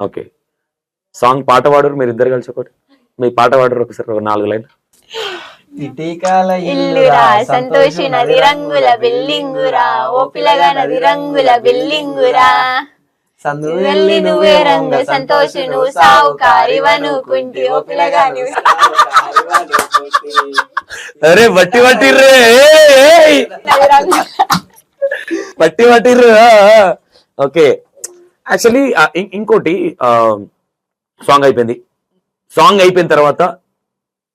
Okay. Song పాట పాడరు మీరు ఇద్దరు కలిసి ఒకటి. మీ పాట పాడరు ఒకసారి ఒక నాలుగు లైన్ ఇటీకాల ఇల్లురా సంతోషి నది రంగుల బిల్లింగురా ఓ పిల్లగా నది రంగుల బిల్లింగురా సందు వెళ్ళి నువ్వే రంగు సంతోషి నువ్వు సావుకారివనుకుంటి ఓ పిల్లగా నువ్వు అరే బట్టి రంగుల పట్టి పట్టిర్రు ఓకే. యాక్చువల్లీ ఇంకోటి సాంగ్ అయిపోయింది. సాంగ్ అయిపోయిన తర్వాత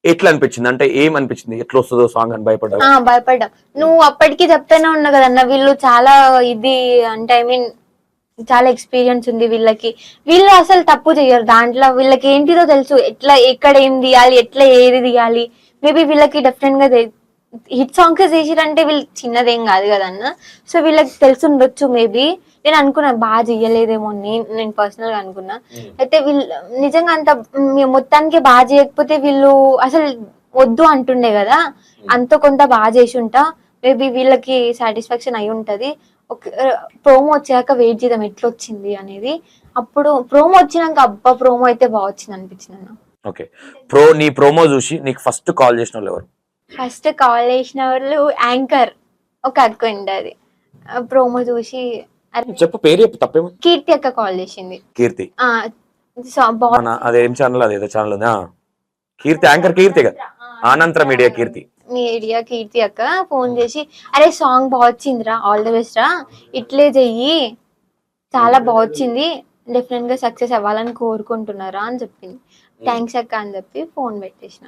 ఎట్లా అనిపించింది అంటే ఏం అనిపించింది ఎట్లా వస్తుందో సాంగ్ అని భయపడ్డా. భయపడ్డా నువ్వు అప్పటికి చెప్తానే ఉన్నా కదన్న వీళ్ళు చాలా ఇది అంటే ఐ మీన్ చాలా ఎక్స్పీరియన్స్ ఉంది వీళ్ళకి. వీళ్ళు అసలు తప్పు చేయరు దాంట్లో వీళ్ళకి ఏంటిదో తెలుసు. ఎట్లా ఎక్కడ ఏం తీయాలి ఎట్లా ఏది తీయాలి? మేబీ వీళ్ళకి డెఫినెట్గా హిట్ సాంగ్స్ చేసిరంటే వీళ్ళు చిన్నదేం కాదు కదన్న. సో వీళ్ళకి తెలిసి ఉండొచ్చు మేబీ. నేను అనుకున్నా బాగా చెయ్యలేదేమో నేను నేను పర్సనల్గా అనుకున్నా. అయితే వీళ్ళు నిజంగా అంత మొత్తానికి బాగా చేయకపోతే వీళ్ళు అసలు వద్దు అంటుండే కదా. అంత కొంత బాగా చేసి ఉంటా మేబీ వీళ్ళకి సాటిస్ఫాక్షన్ అయి ఉంటది. ప్రోమో వచ్చాక వెయిట్ చేద్దాం ఎట్లా వచ్చింది అనేది. అప్పుడు ప్రోమో వచ్చినాక అబ్బా ప్రోమో అయితే బాగా వచ్చింది అనిపించింది అన్న. ఓకే ప్రో నీ ప్రోమో చూసి నీకు ఫస్ట్ కాల్ చేసిన వాళ్ళు ఎవరు? ఫస్ట్ కాల్ చేసిన వాళ్ళు యాంకర్ ఒక అక్క ఉండేది. ప్రోమో చూసి అరే చెప్పు పేరు చెప్పు తప్పేమో కీర్తి అక్క కాల్ చేసింది. కీర్తి. ఆ, సో- బాగుంది మన అదేం ఛానల్ అదేదో ఛానల్ ఉంది. కీర్తి యాంకర్ కీర్తి కదా? ఆనంతర మీడియా కీర్తి. మీడియా కీర్తి అక్క ఫోన్ చేసి అరే సాంగ్ బాగా వచ్చిందిరా ఆల్ ది బెస్ట్ రా ఇట్లే చెయ్యి చాలా బాగా వచ్చింది డెఫినెట్గా సక్సెస్ అవ్వాలని కోరుకుంటున్నారా అని చెప్పింది. థ్యాంక్స్ అక్క అని చెప్పి ఫోన్ పెట్టేసిన.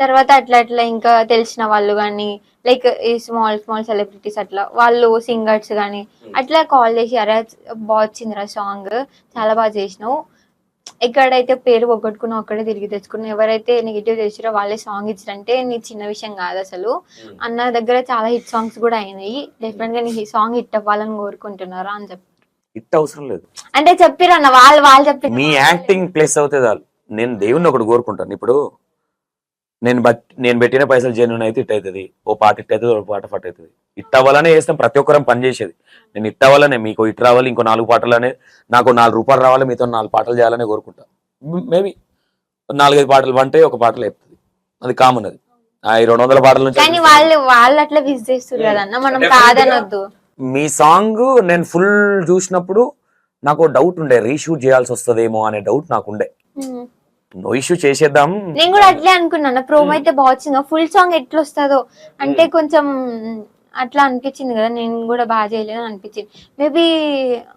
తర్వాత అట్లా అట్లా ఇంకా తెలిసిన వాళ్ళు కానీ లైక్ ఈ స్మాల్ స్మాల్ సెలబ్రిటీస్ అట్లా వాళ్ళు సింగర్స్ కానీ అట్లా కాల్ చేసి అరే బాగా వచ్చిందిరా సాంగ్ చాలా బాగా చేసినావు. ఎక్కడైతే పేరు పోగొట్టుకున్నావు అక్కడే తిరిగి తెచ్చుకున్నావు. ఎవరైతే నెగిటివ్ చేసిరో వాళ్ళే సాంగ్ ఇచ్చారంటే నీ చిన్న విషయం కాదు అసలు. అన్న దగ్గర చాలా హిట్ సాంగ్స్ కూడా అయినాయి. డెఫినెట్గా నీ సాంగ్ హిట్ అవ్వాలని కోరుకుంటున్నారా అని చెప్పి. ఇట్ అవసరం లేదు. అంటే చెప్పిరన్న వాళ్ళు వాళ్ళు చెప్పి మీ యాక్టింగ్ ప్లేస్ అవుతే చాలు. నేను దేవుణ్ణి ఒకటి కోరుకుంటాను. ఇప్పుడు నేను బట్ నేను పెట్టిన పైసలు జెన్యున్ అయితే ఇట్ అవుతుంది. ఓ పాట ఇట్ అవుతుంది ఓ పాట ఫట్ అవుతుంది. ఇట్ అవ్వాలనే చేస్తాం ప్రతి ఒక్కరం పని చేసేది. నేను ఇట్ అవ్వాలనే మీకు ఇట్ రావాలి ఇంకో నాలుగు పాటలనే నాకు నాలుగు రూపాయలు రావాలి మీతో నాలుగు పాటలు చేయాలనే కోరుకుంటా మేబీ నాలుగైదు పాటలు అంటే ఒక పాటలు చెప్తుంది అది కామన్ అది. రెండు వందల పాటల నుంచి కానీ వాళ్ళు వాళ్ళు అట్లా విజ్ చేస్తారు కదన్న. మనం కాదనొద్దు. మీ సాంగ్ నేను ఫుల్ చూసినప్పుడు నాకు డౌట్ ఉండే రీషూట్ చేయాల్సి వస్తుందేమో అనే డౌట్ నాకు ఉండే. నో ఇష్యూ చేసేద్దాం. నేను కూడా అట్లే అనుకున్నాను ప్రోమో అయితే బాగా వచ్చింది. ఫుల్ సాంగ్ ఎట్లా వస్తుందో అంటే కొంచెం అట్లా అనిపించింది కదా నేను కూడా బాగా చేయలేదు అని అనిపించింది. మేబీ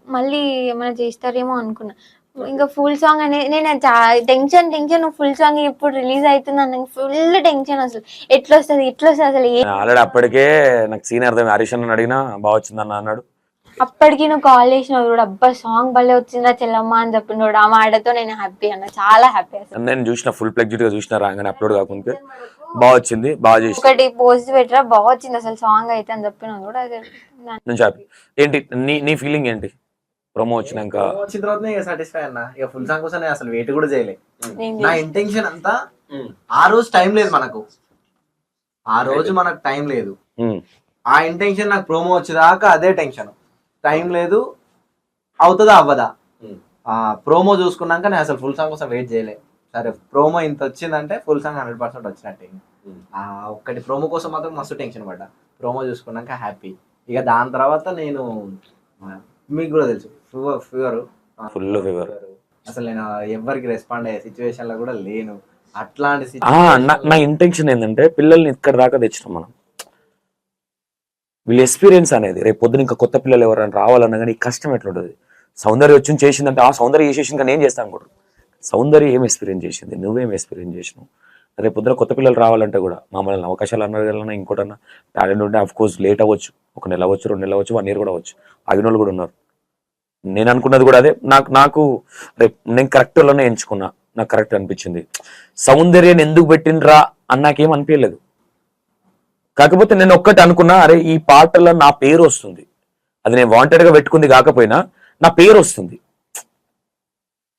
మళ్ళీ ఏమైనా చేస్తారేమో అనుకున్నా. ఇంకా ఫుల్ సాంగ్ అనేది నేను టెన్షన్ టెన్షన్ ఫుల్ సాంగ్ ఇప్పుడు రిలీజ్ అవుతుంది ఫుల్ టెన్షన్ అసలు. ఎట్లా వస్తుంది ఎట్లా వస్తుంది అసలు ఆల్రెడీ అప్పటికే నాకు సీన్ అర్థం హరీష్ అన్న అడిగినా బాగా వచ్చిందన్న అన్నాడు. అప్పటికి నువ్వు కాల్ చేసినావు కూడా అబ్బా సాంగ్ భలే వచ్చిందా చెల్లమ్మ అని చెప్పినోడు ఆ మాటతో నేను హ్యాపీ అన్న చాలా హ్యాపీ అసలు. నేను చూసిన ఫుల్ ప్లెగ్జిట్గా చూసిన రాగానే అప్లోడ్ కాకుండా బాగా వచ్చింది బాగా చేసి ఒకటి పోస్ట్ పెట్టరా బాగా వచ్చింది అసలు సాంగ్ అయితే అని చెప్పినావు కూడా హ్యాపీ ఏంటి నీ నీ ఫీలింగ్ ఏంటి? ప్రొమో వచ్చినాక. వచ్చిన తర్వాత ఇక సాటిస్ఫై అన్న. ఇక ఫుల్ సాంగ్ కోసం నేను అసలు వెయిట్ కూడా చేయలే. నా ఇంటెన్షన్ అంతా ఆ రోజు టైం లేదు మనకు. ఆ రోజు మనకు టైం లేదు. ఆ ఇంటెన్షన్ నాకు ప్రోమో వచ్చేదాకా అదే టెన్షన్ టైం లేదు అవుతుందా అవ్వదా? ఆ ప్రోమో చూసుకున్నాక నేను అసలు ఫుల్ సాంగ్ కోసం వెయిట్ చేయలే. సరే ప్రోమో ఇంత వచ్చిందంటే ఫుల్ సాంగ్ హండ్రెడ్ పర్సెంట్ వచ్చినట్టే. ఆ ఒక్కటి ప్రోమో కోసం మాత్రం మస్తు టెన్షన్ పడ్డా. ప్రోమో చూసుకున్నాక హ్యాపీ ఇక దాని తర్వాత నేను మీకు కూడా తెలుసు. Fever fever. Full fever. అసలు నేను ఎవరికి రెస్పాండ్ అయ్యే సిచ్యువేషన్లో కూడా లేను. అట్లాంటి నా ఇంటెన్షన్ ఏంటంటే పిల్లల్ని ఇక్కడ దాకా తెచ్చినాం మనం. వీళ్ళ ఎక్స్పీరియన్స్ అనేది రేపు పొద్దున ఇంకా కొత్త పిల్లలు ఎవరైనా రావాలన్నా కానీ కష్టం ఎట్లుంటుంది? సౌందర్య వచ్చి చేసిందంటే ఆ సౌందర్య చేసేసింది కానీ ఏం చేస్తాను కూడా? సౌందర్య ఏం ఎక్స్పీరియన్స్ చేసింది? నువ్వేం ఎక్స్పీరియన్స్ చేసినావు? రేపు పొద్దున కొత్త పిల్లలు రావాలంటే కూడా మామూలు అవకాశాలు అన్నా ఇంకోటన్నా. టాలెంట్ ఉంటే అఫ్ కోర్స్ లేట్ అవ్వచ్చు. ఒక నెల అవ్వచ్చు రెండు నెలలు అవ్వచ్చు వన్ ఇయర్ కూడా అవ్వచ్చు. ఆగిన వాళ్ళు కూడా ఉన్నారు. నేను అనుకున్నది కూడా అదే. నాకు నాకు రేపు నేను కరెక్ట్లోనే ఎంచుకున్నా. నాకు కరెక్ట్ అనిపించింది. సౌందర్యాన్ని ఎందుకు పెట్టినరా అని నాకేం అనిపించలేదు. కాకపోతే నేను ఒక్కటి అనుకున్నా అరే ఈ పాటలో నా పేరు వస్తుంది. అది నేను వాంటెడ్గా పెట్టుకుంది కాకపోయినా నా పేరు వస్తుంది.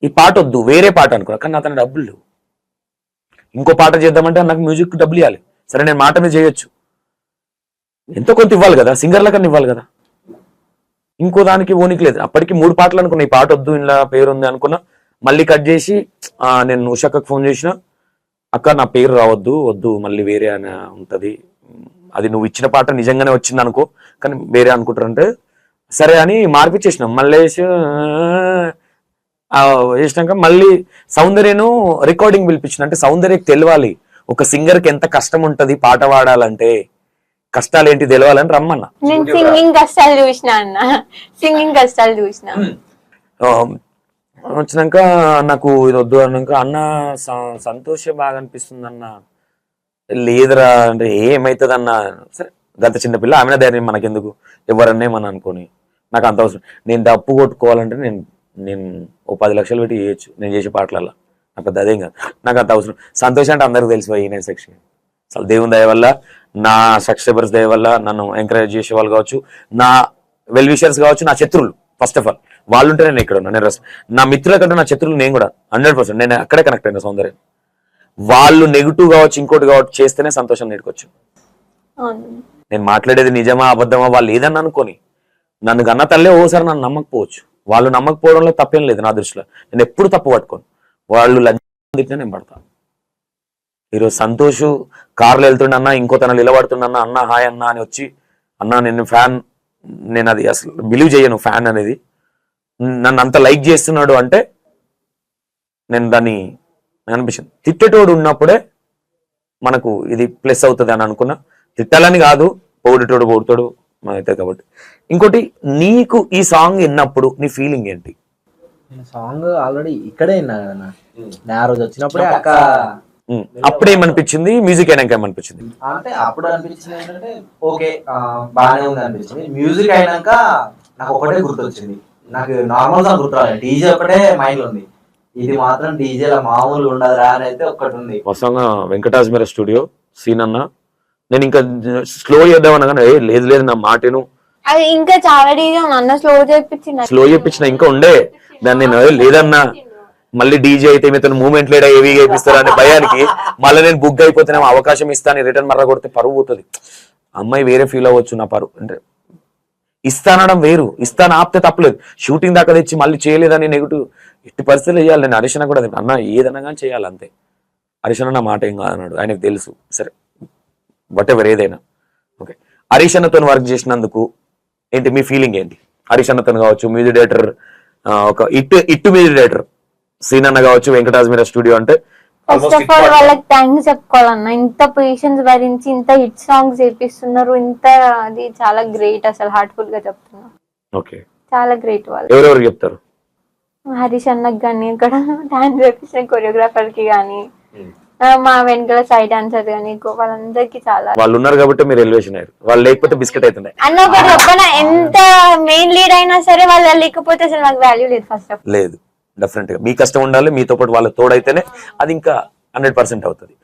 ఈ పాట వద్దు వేరే పాట అనుకున్నా. కానీ అతను డబ్బులు లేవు. ఇంకో పాట చేద్దామంటే నాకు మ్యూజిక్ డబ్బులు ఇవ్వాలి. సరే నేను మాట మీద చేయొచ్చు. ఎంతో కొంత ఇవ్వాలి కదా సింగర్ల కన్నా ఇవ్వాలి కదా. ఇంకో దానికి ఓనికి లేదు. అప్పటికి మూడు పాటలు అనుకున్నా ఈ పాట వద్దు ఇలా పేరు ఉంది అనుకున్నా మళ్ళీ కట్ చేసి నేను ఉషాకకు ఫోన్ చేసిన అక్క నా పేరు రావద్దు వద్దు మళ్ళీ వేరే అని ఉంటుంది. అది నువ్వు ఇచ్చిన పాట నిజంగానే వచ్చింది అనుకో కానీ వేరే అనుకుంటారంటే సరే అని మార్పిచ్చేసినాం మళ్ళీ చేసినాక మళ్ళీ సౌందర్యను రికార్డింగ్ పిలిపించిన. అంటే సౌందర్యకి తెలియాలి ఒక సింగర్కి ఎంత కష్టం ఉంటుంది పాట పాడాలంటే. కష్టాలు ఏంటి తెలవాలని రమ్మన్నా. నేను సింగింగ్ కష్టాలు చూసిన అన్న. సింగింగ్ కష్టాలు చూసిన. వచ్చినాక నాకు ఇది వద్దు అన్నాక అన్న స- సంతోషం బాగా అనిపిస్తుంది అన్న లేదురా అంటే ఏమైతుంది అన్న సరే గత చిన్నపిల్ల ఆమె ధైర్యం మనకెందుకు? ఎవరన్నా ఏమని అనుకోని. నాకు అంత అవసరం. నేను డప్పు కొట్టుకోవాలంటే నేను నేను ఓ పది లక్షలు పెట్టి చేయొచ్చు. నేను చేసే పాటలలో నాకు పెద్ద అదేం కాదు. నాకు అంత అవసరం. సంతోషం అంటే అందరికి తెలిసి ఈ నేను సెక్షన్. అసలు దేవుని దయ వల్ల నా సబ్స్క్రైబర్స్ దయ వల్ల నన్ను ఎంకరేజ్ చేసే వాళ్ళు కావచ్చు నా వెల్ విషర్స్ కావచ్చు నా శత్రువులు ఫస్ట్ ఆఫ్ ఆల్ వాళ్ళు ఉంటే నేను ఇక్కడ ఉన్నా నేను నా మిత్రుల కంటే నా శత్రువులు నేను కూడా హండ్రెడ్ పర్సెంట్ నేను అక్కడే కనెక్ట్ అయిన సౌందర్యం. వాళ్ళు నెగిటివ్ కావచ్చు ఇంకోటి కావచ్చు చేస్తేనే సంతోషం నేర్కొచ్చు. అవును. నేను మాట్లాడేది నిజమా అబద్ధమా వాళ్ళు ఏదన్నా అనుకోని నన్ను గన్న తల్లే ఓసారి నన్ను నమ్మకపోవచ్చు. వాళ్ళు నమ్మకపోవడంలో తప్పేం లేదు నా దృష్టిలో. నేను ఎప్పుడు తప్పు పట్టుకోను. వాళ్ళు లంచం నేను పడతాను ఈరోజు సంతోష్ కార్లో వెళ్తుండన్నా ఇంకో తన నిలబడుతుండన్నా అన్న హాయ్ అన్న అని వచ్చి అన్న నేను ఫ్యాన్ నేను అది అసలు బిలీవ్ చేయను ఫ్యాన్ అనేది. నన్ను అంత లైక్ చేస్తున్నాడు అంటే నేను దాన్ని అనిపించింది. తిట్టేటోడు ఉన్నప్పుడే మనకు ఇది ప్లస్ అవుతుంది అని అనుకున్నా. తిట్టాలని కాదు పొగిడేటోడు పొగుడుతాడు అయితే కాబట్టి. ఇంకోటి నీకు ఈ సాంగ్ విన్నప్పుడు నీ ఫీలింగ్ ఏంటి? సాంగ్ ఆల్రెడీ ఇక్కడే విన్నా కదా నేను ఆ రోజు వచ్చినప్పుడే అక్క అప్పుడు ఏమనిపించింది? మ్యూజిక్ అయినాక ఏమనిపించింది? అంటే అప్పుడు అనిపించింది ఏంటంటే ఓకే బాగానే ఉంది అనిపించింది. మ్యూజిక్ అయినాక నాకు ఒకటే గుర్తొచ్చింది. నాకు నార్మల్ సాంగ్ గుర్తు రాలేదు. డీజే ఒకటే మైండ్ ఉంది. ఇది మాత్రం డీజేల మామూలు ఉండదురా అని అయితే ఒక్కటి ఉంది. వాస్తవంగా వెంకటాజ్మీర స్టూడియో సీన్ అన్న. నేను ఇంకా స్లో చేద్దాం అనగానే "ఏ, లేదు లేదు నా మాటను అది ఇంకా చాలా డీజే అన్న స్లో చేపించిన స్లో చేయించిన ఇంకా ఉండే. దాన్ని నేను "ఏ, లేదన్నా. మళ్ళీ డీజే అయితే ఇతను మూమెంట్ లేడా ఏవి చేపిస్తారా అనే భయానికి మళ్ళీ నేను బుక్ అయిపోతేనేమో అవకాశం ఇస్తాను రిటర్న్ మర్ర కొడితే పరువు పోతుంది. అమ్మాయి వేరే ఫీల్ అవ్వచ్చు నా పరువు. అంటే ఇస్తానడం వేరు. ఇస్తాను ఆపితే తప్పలేదు. షూటింగ్ దాకా తెచ్చి మళ్ళీ చేయలేదని నెగిటివ్ ఎట్టి పరిస్థితులు చేయాలి. నేను హరీష్ కూడా అన్న ఏదన్నా కానీ చేయాలి అంతే. హరీష్ అన్న నా మాట ఏం కాదన్నాడు ఆయనకు తెలుసు. సరే. వాట్ ఎవర్ ఏదైనా. ఓకే హరీష్ వర్క్ చేసినందుకు ఏంటి మీ ఫీలింగ్ ఏంటి? హరీష్ కావచ్చు మ్యూజిక్ డైరెక్టర్ ఒక ఇట్టు ఇట్టు మ్యూజిక్ డైరెక్టర్ సీన్ అన్న కావచ్చు వెంకటాజ్మీర స్టూడియో అంటే. ఫస్ట్ ఆఫ్ ఆల్ వాళ్ళకి థ్యాంక్స్ చెప్పుకోవాలన్న. ఇంత పేషెన్స్ భరించి ఇంత హిట్ సాంగ్స్ చేపిస్తున్నారు. ఇంత అది చాలా గ్రేట్ అసలు హార్ట్ఫుల్గా చెప్తున్నా. ఓకే చాలా గ్రేట్ వాళ్ళు. ఎవరెవరు చెప్తారు? హరీష్ అన్నకి కానీ ఇక్కడ డాన్స్ చేపించిన కొరియోగ్రాఫర్కి కానీ మా వెనకాల సైడ్ డాన్సర్ కానీ వాళ్ళందరికీ చాలా. వాళ్ళు ఉన్నారు కాబట్టి మీరు ఎలివేషన్ అయ్యారు. వాళ్ళు లేకపోతే బిస్కెట్ అవుతున్నాయి అన్న ఒకటి ఎంత మెయిన్ లీడ్ అయినా సరే వాళ్ళు లేకపోతే అసలు నాకు వాల్యూ లేదు ఫస్ట్ ఆఫ్ లేదు. డెఫినెట్గా మీ కష్టం ఉండాలి మీతో పాటు వాళ్ళ తోడైతేనే అది ఇంకా హండ్రెడ్ పర్సెంట్ అవుతుంది.